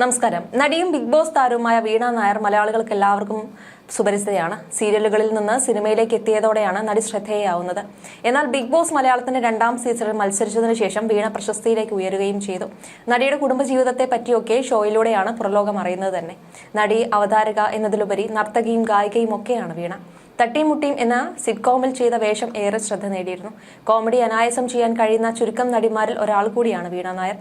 നമസ്കാരം. നടിയും big boss താരവുമായ വീണ നായർ മലയാളികൾക്ക് എല്ലാവർക്കും സുപരിചിതയാണ്. സീരിയലുകളിൽ നിന്ന് സിനിമയിലേക്ക് എത്തിയതോടെയാണ് നടി ശ്രദ്ധേയാവുന്നത്. എന്നാൽ ബിഗ് ബോസ് മലയാളത്തിന്റെ രണ്ടാം സീസണിൽ മത്സരിച്ചതിനു ശേഷം വീണ പ്രശസ്തിയിലേക്ക് ഉയരുകയും ചെയ്തു. നടിയുടെ കുടുംബജീവിതത്തെ പറ്റിയൊക്കെ ഷോയിലൂടെയാണ് പുറലോകം അറിയുന്നത് തന്നെ. നടി അവതാരക എന്നതിലുപരി നർത്തകിയും ഗായികയും ഒക്കെയാണ് വീണ. തട്ടിമുട്ടിയും എന്ന സിറ്റ്കോമിൽ ചെയ്ത വേഷം ഏറെ ശ്രദ്ധ നേടിയിരുന്നു. കോമഡി അനായാസം ചെയ്യാൻ കഴിയുന്ന ചുരുക്കം നടിമാരിൽ ഒരാൾ കൂടിയാണ് വീണ നായർ.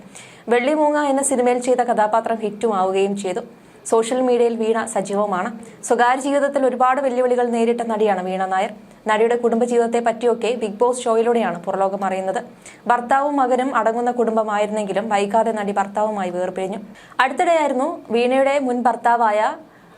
വെള്ളിമൂങ്ങ എന്ന സിനിമയിൽ ചെയ്ത കഥാപാത്രം ഹിറ്റുമാവുകയും ചെയ്തു. സോഷ്യൽ മീഡിയയിൽ വീണ സജീവമാണ്. സ്വകാര്യ ജീവിതത്തിൽ ഒരുപാട് വെല്ലുവിളികൾ നേരിട്ട നടിയാണ് വീണ നായർ. നടിയുടെ കുടുംബജീവിതത്തെ പറ്റിയൊക്കെ ബിഗ് ബോസ് ഷോയിലൂടെയാണ് പുറലോകം അറിയുന്നത്. ഭർത്താവും മകനും അടങ്ങുന്ന കുടുംബമായിരുന്നെങ്കിലും വൈകാതെ നടി ഭർത്താവുമായി വേർപിരിഞ്ഞു. അടുത്തിടെയായിരുന്നു വീണയുടെ മുൻ ഭർത്താവായ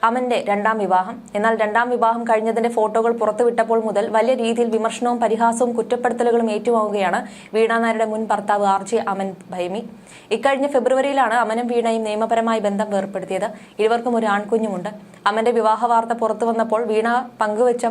അമന്റെ രണ്ടാം വിവാഹം. എന്നാൽ രണ്ടാം വിവാഹം കഴിഞ്ഞതിന്റെ ഫോട്ടോകൾ പുറത്തുവിട്ടപ്പോൾ മുതൽ വലിയ രീതിയിൽ വിമർശനവും പരിഹാസവും കുറ്റപ്പെടുത്തലുകളും ഏറ്റുവാങ്ങുകയാണ് വീണാനാരുടെ മുൻ ഭർത്താവ് ആർ ജെ അമൻ ഭൈമി. ഇക്കഴിഞ്ഞ ഫെബ്രുവരിയിലാണ് അമനും വീണയും നിയമപരമായി ബന്ധം വേർപ്പെടുത്തിയത്. ഇരുവർക്കും ഒരു ആൺകുഞ്ഞുമുണ്ട്. അമന്റെ വിവാഹ വാർത്ത പുറത്തു വന്നപ്പോൾ വീണ പങ്കുവച്ച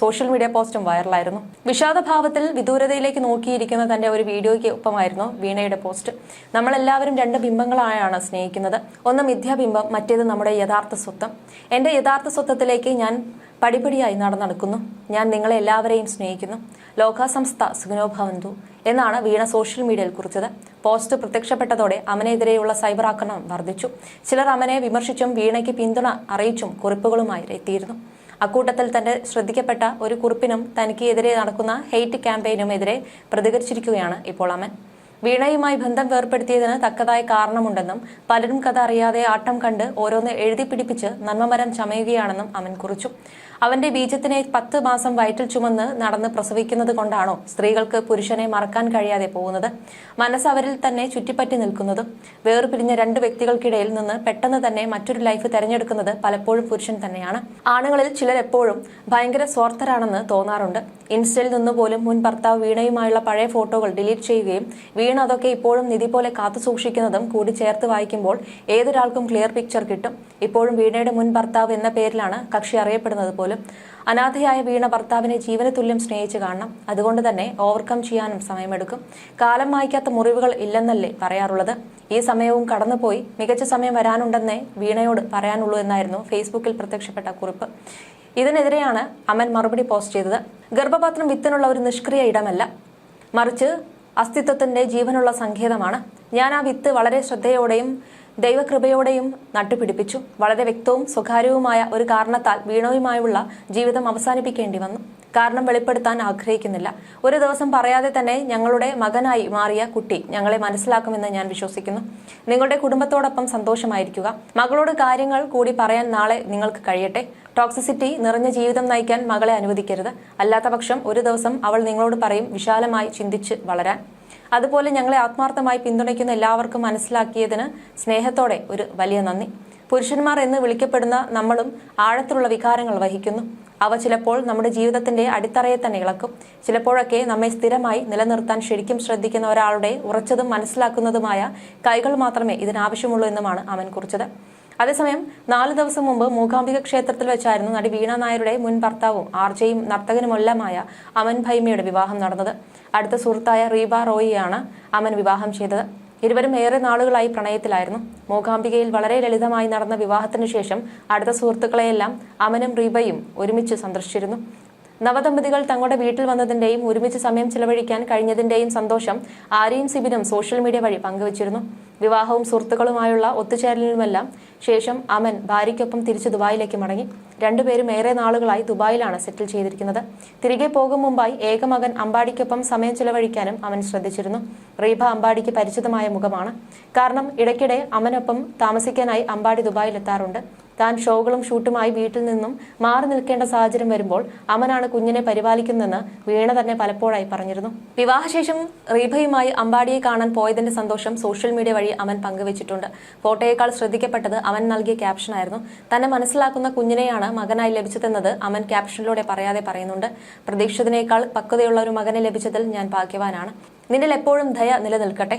സോഷ്യൽ മീഡിയ പോസ്റ്റും വൈറലായിരുന്നു. വിഷാദഭാവത്തിൽ വിദൂരതയിലേക്ക് നോക്കിയിരിക്കുന്ന തന്റെ ഒരു വീഡിയോയ്ക്ക് ഒപ്പമായിരുന്നു വീണയുടെ പോസ്റ്റ്. നമ്മളെല്ലാവരും രണ്ട് ബിംബങ്ങളായാണ് സ്നേഹിക്കുന്നത്. ഒന്ന് മിഥ്യാബിംബം മറ്റേത് നമ്മുടെ യഥാർത്ഥ സ്വത്വം. എന്റെ യഥാർത്ഥ സ്വത്വത്തിലേക്ക് ഞാൻ പടിപടിയായി നടന്നെടുക്കുന്നു. ഞാൻ നിങ്ങളെ എല്ലാവരെയും സ്നേഹിക്കുന്നു. ലോകാസംസ്ഥ സുഖനോഭവന്തു എന്നാണ് വീണ സോഷ്യൽ മീഡിയയിൽ കുറിച്ചത്. പോസ്റ്റ് പ്രത്യക്ഷപ്പെട്ടതോടെ അമനെതിരെയുള്ള സൈബർ ആക്രമണം വർദ്ധിച്ചു. ചിലർ അമനെ വിമർശിച്ചും വീണയ്ക്ക് പിന്തുണ അറിയിച്ചും കുറിപ്പുകളുമായി എത്തിയിരുന്നു. അക്കൂട്ടത്തിൽ തന്റെ ശ്രദ്ധിക്കപ്പെട്ട ഒരു കുറിപ്പിനും തനിക്ക് എതിരെ നടക്കുന്ന ഹെയ്റ്റ് ക്യാമ്പയിനും എതിരെ പ്രതികരിച്ചിരിക്കുകയാണ് ഇപ്പോൾ അമൻ. വീണയുമായി ബന്ധം വേർപ്പെടുത്തിയതിന് തക്കതായ കാരണമുണ്ടെന്നും പലരും കഥ അറിയാതെ ആട്ടം കണ്ട് ഓരോന്ന് എഴുതി പിടിപ്പിച്ച് നന്മമരം ചമയുകയാണെന്നും അവൻ കുറിച്ചു. അവന്റെ ബീജത്തിനെ പത്ത് മാസം വയറ്റിൽ ചുമന്ന് നടന്ന് പ്രസവിക്കുന്നത് കൊണ്ടാണോ സ്ത്രീകൾക്ക് പുരുഷനെ മറക്കാൻ കഴിയാതെ പോകുന്നത്? മനസ്സ് അവരിൽ തന്നെ ചുറ്റിപ്പറ്റി നിൽക്കുന്നതും വേർപിരിഞ്ഞ രണ്ട് വ്യക്തികൾക്കിടയിൽ നിന്ന് പെട്ടെന്ന് തന്നെ മറ്റൊരു ലൈഫ് തെരഞ്ഞെടുക്കുന്നത് പലപ്പോഴും പുരുഷൻ തന്നെയാണ്. ആണുങ്ങളിൽ ചിലർ എപ്പോഴും ഭയങ്കര സ്വാർത്ഥരാണെന്ന് തോന്നാറുണ്ട്. ഇൻസ്റ്റയിൽ നിന്ന് പോലും മുൻ ഭർത്താവ് വീണയുമായുള്ള പഴയ ഫോട്ടോകൾ ഡിലീറ്റ് ചെയ്യുകയും വീണ അതൊക്കെ ഇപ്പോഴും നിധി പോലെ കാത്തു സൂക്ഷിക്കുന്നതും കൂടി ചേർത്ത് വായിക്കുമ്പോൾ ഏതൊരാൾക്കും ക്ലിയർ പിക്ചർ കിട്ടും. ഇപ്പോഴും വീണയുടെ മുൻ ഭർത്താവ് എന്ന പേരിലാണ് കക്ഷി അറിയപ്പെടുന്നത് പോലും. അനാഥയായ വീണ ഭർത്താവിനെ ജീവന തുല്യം സ്നേഹിച്ച് കാണണം. അതുകൊണ്ട് തന്നെ ഓവർകം ചെയ്യാനും സമയമെടുക്കും. കാലം മായ്ക്കാത്ത മുറിവുകൾ ഇല്ലെന്നല്ലേ പറയാറുള്ളത്? ഈ സമയവും കടന്നുപോയി. മികച്ച സമയം വരാനുണ്ടെന്നേ വീണയോട് പറയാനുള്ളൂ എന്നായിരുന്നു ഫേസ്ബുക്കിൽ പ്രത്യക്ഷപ്പെട്ട കുറിപ്പ്. ഇതിനെതിരെയാണ് അമൻ മറുപടി പോസ്റ്റ് ചെയ്തത്. ഗർഭപാത്രം വിത്തിനുള്ള ഒരു നിഷ്ക്രിയ ഇടമല്ല. മറിച്ച് അസ്തിത്വത്തിന്റെ ജീവനുള്ള സങ്കേതമാണ്. ഞാൻ ആ വിത്ത് വളരെ ശ്രദ്ധയോടെയും ദൈവകൃപയോടെയും നട്ടുപിടിപ്പിച്ചു. വളരെ വ്യക്തവും സ്വകാര്യവുമായ ഒരു കാരണത്താൽ വീണോയുമായുള്ള ജീവിതം അവസാനിപ്പിക്കേണ്ടി വന്നു. കാരണം വെളിപ്പെടുത്താൻ ആഗ്രഹിക്കുന്നില്ല. ഒരു ദിവസം പറയാതെ തന്നെ ഞങ്ങളുടെ മകനായി മാറിയ കുട്ടി ഞങ്ങളെ മനസ്സിലാക്കുമെന്ന് ഞാൻ വിശ്വസിക്കുന്നു. നിങ്ങളുടെ കുടുംബത്തോടൊപ്പം സന്തോഷമായിരിക്കുക. മകളോട് കാര്യങ്ങൾ കൂടി പറയാൻ നാളെ നിങ്ങൾക്ക് കഴിയട്ടെ. ടോക്സിസിറ്റി നിറഞ്ഞ ജീവിതം നയിക്കാൻ മകളെ അനുവദിക്കരുത്. അല്ലാത്ത പക്ഷം ഒരു ദിവസം അവൾ നിങ്ങളോട് പറയും വിശാലമായി ചിന്തിച്ച് വളരാൻ. അതുപോലെ ഞങ്ങളെ ആത്മാർത്ഥമായി പിന്തുണയ്ക്കുന്ന എല്ലാവർക്കും മനസ്സിലാക്കിയതിന് സ്നേഹത്തോടെ ഒരു വലിയ നന്ദി. പുരുഷന്മാർ എന്ന് വിളിക്കപ്പെടുന്ന നമ്മളും ആഴത്തിലുള്ള വികാരങ്ങൾ വഹിക്കുന്നു. അവ ചിലപ്പോൾ നമ്മുടെ ജീവിതത്തിന്റെ അടിത്തറയെ തന്നെ ഇളക്കും. ചിലപ്പോഴൊക്കെ നമ്മെ സ്ഥിരമായി നിലനിർത്താൻ ശരിക്കും ശ്രദ്ധിക്കുന്ന ഒരാളുടെ ഉറച്ചതും മനസ്സിലാക്കുന്നതുമായ കൈകൾ മാത്രമേ ഇതിനാവശ്യമുള്ളൂ എന്നുമാണ് അവൻ കുറിച്ചത്. അതേസമയം നാല് ദിവസം മുമ്പ് മൂകാംബിക ക്ഷേത്രത്തിൽ വെച്ചായിരുന്നു നടി വീണ നായരുടെ മുൻ ഭർത്താവും ആർജയും നർത്തകനുമെല്ലാമായ അമൻ ഭൈമയുടെ വിവാഹം നടന്നത്. അടുത്ത സുഹൃത്തായ റീബ റോയിയാണ് അമൻ വിവാഹം ചെയ്തത്. ഇരുവരും ഏറെ നാളുകളായി പ്രണയത്തിലായിരുന്നു. മൂകാംബികയിൽ വളരെ ലളിതമായി നടന്ന വിവാഹത്തിനു ശേഷം അടുത്ത സുഹൃത്തുക്കളെയെല്ലാം അമനും റീബയും ഒരുമിച്ച് സന്ദർശിച്ചിരുന്നു. നവദമ്പതികൾ തങ്ങളുടെ വീട്ടിൽ വന്നതിന്റെയും ഒരുമിച്ച് സമയം ചെലവഴിക്കാൻ കഴിഞ്ഞതിന്റെയും സന്തോഷം ആരെയും സിബിനും സോഷ്യൽ മീഡിയ വഴി പങ്കുവച്ചിരുന്നു. വിവാഹവും സുഹൃത്തുക്കളുമായുള്ള ഒത്തുചേരലിനുമെല്ലാം ശേഷം അമൻ ഭാര്യയ്ക്കൊപ്പം തിരിച്ച് ദുബായിലേക്ക് മടങ്ങി. രണ്ടുപേരും ഏറെ നാളുകളായി ദുബായിലാണ് സെറ്റിൽ ചെയ്തിരിക്കുന്നത്. തിരികെ പോകും മുമ്പായി ഏകമകൻ അമ്പാടിക്കൊപ്പം സമയം ചെലവഴിക്കാനും അവൻ ശ്രദ്ധിച്ചിരുന്നു. റീബ അമ്പാടിക്ക് പരിചിതമായ മുഖമാണ്. കാരണം ഇടയ്ക്കിടെ അമനൊപ്പം താമസിക്കാനായി അമ്പാടി ദുബായിലെത്താറുണ്ട്. താൻ ഷോകളും ഷൂട്ടുമായി വീട്ടിൽ നിന്നും മാറി നിൽക്കേണ്ട സാഹചര്യം വരുമ്പോൾ അമനാണ് കുഞ്ഞിനെ പരിപാലിക്കുന്നതെന്ന് വീണ തന്നെ പലപ്പോഴായി പറഞ്ഞിരുന്നു. വിവാഹശേഷം റീഭയുമായി അമ്പാടിയെ കാണാൻ പോയതിന്റെ സന്തോഷം സോഷ്യൽ മീഡിയ വഴി അമൻ പങ്കുവച്ചിട്ടുണ്ട്. ഫോട്ടോയേക്കാൾ ശ്രദ്ധിക്കപ്പെട്ടത് അവൻ നൽകിയ ക്യാപ്ഷനായിരുന്നു തന്നെ മനസ്സിലാക്കുന്ന കുഞ്ഞിനെയാണ് മകനായി ലഭിച്ചതെന്നത് അമൻ ക്യാപ്ഷനിലൂടെ പറയാതെ പറയുന്നുണ്ട്. പ്രതീക്ഷിച്ചതിനേക്കാൾ പക്വതയുള്ള ഒരു മകനെ ലഭിച്ചതിൽ ഞാൻ ഭാഗ്യവാനാണ്. നിന്നിൽ എപ്പോഴും ദയ നിലനിൽക്കട്ടെ.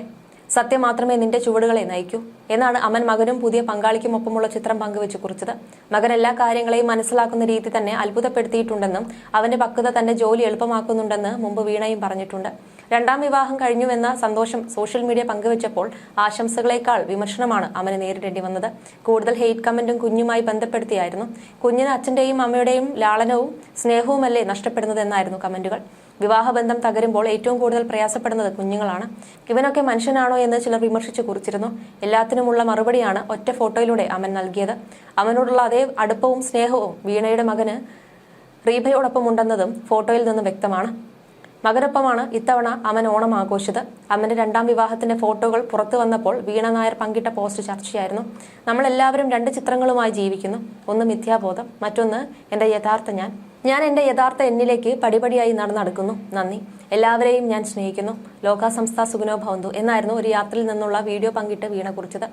സത്യം മാത്രമേ നിന്റെ ചുവടുകളെ നയിക്കൂ. എന്നാണ് അമൻ മകനും പുതിയ പങ്കാളിക്കും പങ്കാളിക്കുമൊപ്പമുള്ള ചിത്രം പങ്കുവെച്ച് കുറിച്ചത്. മകൻ എല്ലാ കാര്യങ്ങളെയും മനസ്സിലാക്കുന്ന രീതി തന്നെ അത്ഭുതപ്പെടുത്തിയിട്ടുണ്ടെന്നും അവന്റെ പക്വത തന്റെ ജോലി എളുപ്പമാക്കുന്നുണ്ടെന്ന് മുമ്പ് വീണയും പറഞ്ഞിട്ടുണ്ട്. രണ്ടാം വിവാഹം കഴിഞ്ഞുവെന്ന സന്തോഷം സോഷ്യൽ മീഡിയ പങ്കുവച്ചപ്പോൾ ആശംസകളേക്കാൾ വിമർശനമാണ് അമന് നേരിടേണ്ടി വന്നത്. കൂടുതൽ ഹെയ്റ്റ് കമന്റും കുഞ്ഞുമായി ബന്ധപ്പെടുത്തിയായിരുന്നു. കുഞ്ഞിന് അച്ഛന്റെയും അമ്മയുടെയും ലാളനവും സ്നേഹവുമല്ലേ നഷ്ടപ്പെടുന്നതെന്നായിരുന്നു കമന്റുകൾ. വിവാഹബന്ധം തകരുമ്പോൾ ഏറ്റവും കൂടുതൽ പ്രയാസപ്പെടുന്നത് കുഞ്ഞുങ്ങളാണ്. ഇവനൊക്കെ മനുഷ്യനാണോ എന്ന് ചിലർ വിമർശിച്ചു കുറിച്ചിരുന്നു. എല്ലാത്തിനുമുള്ള മറുപടിയാണ് ഒറ്റ ഫോട്ടോയിലൂടെ അമൻ നൽകിയത്. അമനോടുള്ള അതേ അടുപ്പവും സ്നേഹവും വീണയുടെ മകന് റീബയോടൊപ്പം ഉണ്ടെന്നതും ഫോട്ടോയിൽ നിന്ന് വ്യക്തമാണ്. മകനൊപ്പമാണ് ഇത്തവണ അമൻ ഓണം ആഘോഷിച്ചത്. അമന്റെ രണ്ടാം വിവാഹത്തിന്റെ ഫോട്ടോകൾ പുറത്തു വന്നപ്പോൾ വീണ നായർ പങ്കിട്ട പോസ്റ്റ് ചർച്ചയായിരുന്നു. നമ്മൾ എല്ലാവരും രണ്ട് ചിത്രങ്ങളുമായി ജീവിക്കുന്നു. ഒന്ന് മിഥ്യാബോധം മറ്റൊന്ന് എന്റെ യഥാർത്ഥ ഞാൻ. ഞാൻ എന്റെ യഥാർത്ഥ എന്നിലേക്ക് പടിപടിയായി നടന്നടക്കുന്നു നന്ദി. എല്ലാവരെയും ഞാൻ സ്നേഹിക്കുന്നു. ലോക സംസ്ഥ സുഗുനോ ഭവന്തു എന്നായിരുന്നു ഒരു യാത്രയിൽ നിന്നുള്ള വീഡിയോ പങ്കിട്ട് വീണ കുറിച്ചത്.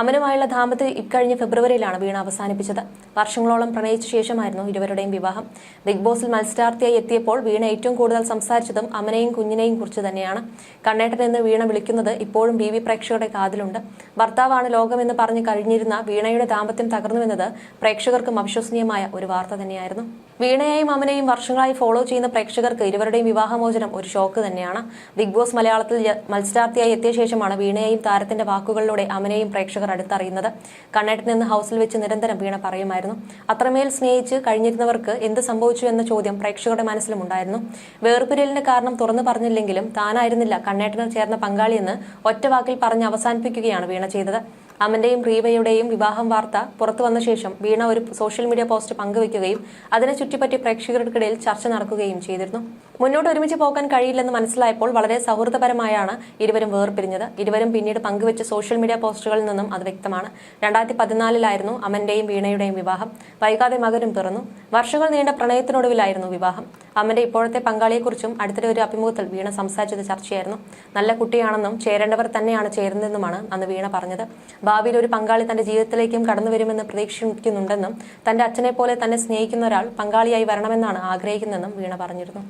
അമനുമായുള്ള ദാമ്പത്യം ഇക്കഴിഞ്ഞ ഫെബ്രുവരിയിലാണ് വീണ അവസാനിപ്പിച്ചത്. വർഷങ്ങളോളം പ്രണയിച്ച ശേഷമായിരുന്നു ഇരുവരുടെയും വിവാഹം. ബിഗ് ബോസിൽ മത്സരാർത്ഥിയായി എത്തിയപ്പോൾ വീണ ഏറ്റവും കൂടുതൽ സംസാരിച്ചതും അമനെയും കുഞ്ഞിനെയും കുറിച്ച് തന്നെയാണ്. കണ്ണേട്ടൻ എന്ന് വീണ വിളിക്കുന്നത് ഇപ്പോഴും ബി പ്രേക്ഷകരുടെ കാതിലുണ്ട്. ഭർത്താവാണ് ലോകമെന്ന് പറഞ്ഞു കഴിഞ്ഞിരുന്ന വീണയുടെ ദാമ്പത്യം തകർന്നുവെന്നത് പ്രേക്ഷകർക്കും അവിശ്വസനീയമായ ഒരു വാർത്ത തന്നെയായിരുന്നു. വീണയെയും അമനെയും വർഷങ്ങളായി ഫോളോ ചെയ്യുന്ന പ്രേക്ഷകർക്ക് ഇരുവരുടെയും വിവാഹമോചനം ഒരു ഷോക്ക് തന്നെയാണ്. ബിഗ് ബോസ് മലയാളത്തിൽ മത്സരാർത്ഥിയായി എത്തിയ ശേഷമാണ് വീണയെയും താരത്തിന്റെ വാക്കുകളിലൂടെ അമനെയും പ്രേക്ഷകർ അടുത്തറിയുന്നത്. കണ്ണേട്ടിൽ നിന്ന് ഹൗസിൽ വെച്ച് നിരന്തരം വീണ പറയുമായിരുന്നു. അത്രമേൽ സ്നേഹിച്ച് കഴിഞ്ഞിരുന്നവർക്ക് എന്ത് സംഭവിച്ചു എന്ന ചോദ്യം പ്രേക്ഷകരുടെ മനസ്സിലും ഉണ്ടായിരുന്നു. കാരണം തുറന്നു പറഞ്ഞില്ലെങ്കിലും താനായിരുന്നില്ല കണ്ണേട്ടന് ചേർന്ന പങ്കാളിയെന്ന് ഒറ്റവാക്കിൽ പറഞ്ഞ് അവസാനിപ്പിക്കുകയാണ് വീണ ചെയ്തത്. അമന്റെയും റീവയുടെയും വിവാഹം വാർത്ത പുറത്തു വന്ന ശേഷം വീണ ഒരു സോഷ്യൽ മീഡിയ പോസ്റ്റ് പങ്കുവയ്ക്കുകയും അതിനെ ചുറ്റിപ്പറ്റി പ്രേക്ഷകർക്കിടയിൽ ചർച്ച നടക്കുകയും ചെയ്തിരുന്നു. മുന്നോട്ട് ഒരുമിച്ച് പോകാൻ കഴിയില്ലെന്ന് മനസ്സിലായപ്പോൾ വളരെ സൗഹൃദപരമായാണ് ഇരുവരും വേർപിരിഞ്ഞത്. ഇരുവരും പിന്നീട് പങ്കുവച്ച സോഷ്യൽ മീഡിയ പോസ്റ്റുകളിൽ നിന്നും അത് വ്യക്തമാണ്. രണ്ടായിരത്തി പതിനാലിലായിരുന്നു അമന്റെയും വീണയുടെയും വിവാഹം. വൈകാതെ മകനും പിറന്നു. വർഷങ്ങൾ നീണ്ട പ്രണയത്തിനൊടുവിലായിരുന്നു വിവാഹം. അമ്മന്റെ ഇപ്പോഴത്തെ പങ്കാളിയെക്കുറിച്ചും അടുത്തിടെ ഒരു അഭിമുഖത്തിൽ വീണ സംസാരിച്ചത് ചർച്ചയായിരുന്നു. നല്ല കുട്ടിയാണെന്നും ചേരേണ്ടവർ തന്നെയാണ് ചേരുന്നതെന്നുമാണ് അന്ന് വീണ പറഞ്ഞത്. ഭാവിയിൽ ഒരു പങ്കാളി തന്റെ ജീവിതത്തിലേക്കും കടന്നു വരുമെന്ന് പ്രതീക്ഷിക്കുന്നുണ്ടെന്നും തന്റെ അച്ഛനെ പോലെ തന്നെ സ്നേഹിക്കുന്ന ഒരാൾ പങ്കാളിയായി വരണമെന്നാണ് ആഗ്രഹിക്കുന്നതെന്നും വീണ പറഞ്ഞിരുന്നു.